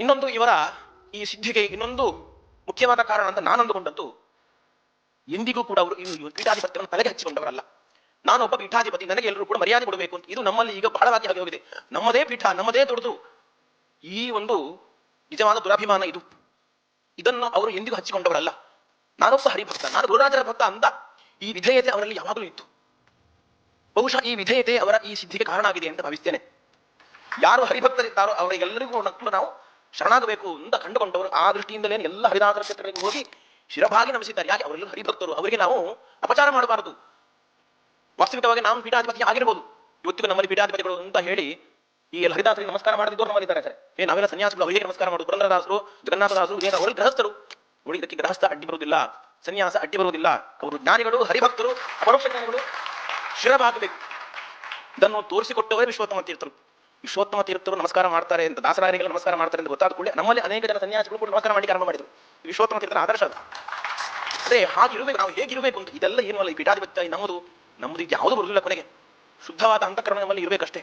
ಇನ್ನೊಂದು ಇವರ ಈ ಸಿದ್ಧಿಗೆ ಇನ್ನೊಂದು ಮುಖ್ಯವಾದ ಕಾರಣ ಅಂತ ನಾನು ಅಂದುಕೊಂಡದ್ದು, ಎಂದಿಗೂ ಕೂಡ ಅವರು ಪೀಠಾಧಿಪತ್ಯವನ್ನು ತಲೆಗೆ ಹಚ್ಚಿಕೊಂಡವರಲ್ಲ. ನಾನೊಬ್ಬ ಪೀಠಾಧಿಪತಿ, ನನಗೆ ಎಲ್ಲರೂ ಕೂಡ ಮರ್ಯಾದೆ ಕೊಡಬೇಕು ಅಂತ. ಇದು ನಮ್ಮಲ್ಲಿ ಈಗ ಬಹಳವಾಗಿ ಆಗಿ ಹೋಗಿದೆ ನಮ್ಮದೇ ಪೀಠ, ನಮ್ಮದೇ ದೊಡ್ಡದು. ಈ ಒಂದು ನಿಜವಾದ ದುರಾಭಿಮಾನ ಇದು. ಇದನ್ನು ಅವರು ಎಂದಿಗೂ ಹಚ್ಚಿಕೊಂಡವರಲ್ಲ. ನಾನೊಬ್ಬ ಹರಿಭಕ್ತ, ನಾನು ಗುರುರಾಜರ ಭಕ್ತ ಅಂತ ಈ ವಿಧೇಯತೆ ಅವರಲ್ಲಿ ಯಾವಾಗಲೂ ಇತ್ತು. ಬಹುಶಃ ಈ ವಿಧೇಯತೆ ಅವರ ಈ ಸಿದ್ಧಿಗೆ ಕಾರಣ ಆಗಿದೆ ಅಂತ ಭಾವಿಸ್ತೇನೆ. ಯಾರು ಹರಿಭಕ್ತರಿದ್ದಾರೋ ಅವರಿಗೆಲ್ಲರಿಗೂ ನಾವು ಶರಣಾಗಬೇಕು ಅಂತ ಕಂಡುಕೊಂಡವರು ಆ ದೃಷ್ಟಿಯಿಂದಲೇ ಎಲ್ಲ ಹರಿದಾಸರ ಕ್ಷೇತ್ರಗಳಿಗೆ ಹೋಗಿ ಶಿರಭಾಗಿ ನಮಿಸಿದ್ದಾರೆ. ಯಾಕೆ? ಅವರೆಲ್ಲರೂ ಹರಿಭಕ್ತರು. ಅವರಿಗೆ ನಾವು ಅಪಚಾರ ಮಾಡಬಾರದು. ವಾಸ್ತವಿಕವಾಗಿ ನಾವು ಪೀಠಾಧಿಪತಿ ಆಗಿರ್ಬೋದು. ಇವತ್ತಿಗೂ ನಮ್ಮಲ್ಲಿ ಪೀಠಾಧಿಪತಿಗಳು ಅಂತ ಹೇಳಿ ಈ ಹರಿದಾಸರಿಗೆ ನಮಸ್ಕಾರ ಮಾಡದಿದ್ದವರು ನಮ್ಮಲ್ಲಿದ್ದಾರೆ ಸರ್. ಏ, ನಾವೆಲ್ಲ ಸನ್ಯಾಸಿಗಳು, ಅವರಿಗೆ ನಮಸ್ಕಾರ ಮಾಡುದು ಪುರಂದರದಾಸರು, ಜಗನ್ನಾಥದಾಸರು ಅವರು ಗೃಹಸ್ಥರು? ನೋಡಿ, ಇದಕ್ಕೆ ಗೃಹಸ್ಥ ಅಡ್ಡಿ ಬರುವುದಿಲ್ಲ, ಸನ್ಯಾಸ ಅಡ್ಡಿ ಬರುವುದಿಲ್ಲ. ಅವರು ಜ್ಞಾನಿಗಳು, ಹರಿಭಕ್ತರು, ಪರೋಕ್ಷ ಜ್ಞಾನಿಗಳು, ಶಿರಭಾಗಬೇಕು. ಇದನ್ನು ತೋರಿಸಿಕೊಟ್ಟವರೇ ವಿಶ್ವೋತ್ತಮ ತೀರ್ಥರು. ವಿಶ್ವೋತ್ತಮ ತೀರ್ಥರು ನಮಸ್ಕಾರ ಮಾಡ್ತಾರೆ ಅಂತ ದಾಸರಾರಿಗಳು ನಮಸ್ಕಾರ ಮಾಡ್ತಾರೆ ಅಂತ ಗೊತ್ತಾದ ಕೂಡಲೇ ನಮ್ಮಲ್ಲಿ ಅನೇಕ ಜನ ಸನ್ಯಾಸಿಗಳು ಕೂಡ ನಮಸ್ಕಾರ ಮಾಡಿ ಆರಂಭ ಮಾಡಿದ್ರು. ವಿಶ್ವೋತ್ತಮ ತೀರ್ಥರ ಆದರ್ಶ ಅದು. ಅದೇ ಹಾಗಿರಬೇಕು ನಾವು ಹೇಗಿರಬೇಕು ಅಂತ, ಇದೆಲ್ಲ ಏನು ಅಲ್ಲ, ಈ ಪೀಠಾಧಿಪತ್ಯ ನಮ್ಮದು ನಮ್ಮದು ಯಾವುದು ಬರಲಿಲ್ಲ ಬರುದಿಲ್ಲ ಕೊನೆಗೆ. ಶುದ್ಧವಾದ ಅಂತಃಕರಣ ನಮ್ಮಲ್ಲಿ ಇರಬೇಕಷ್ಟೇ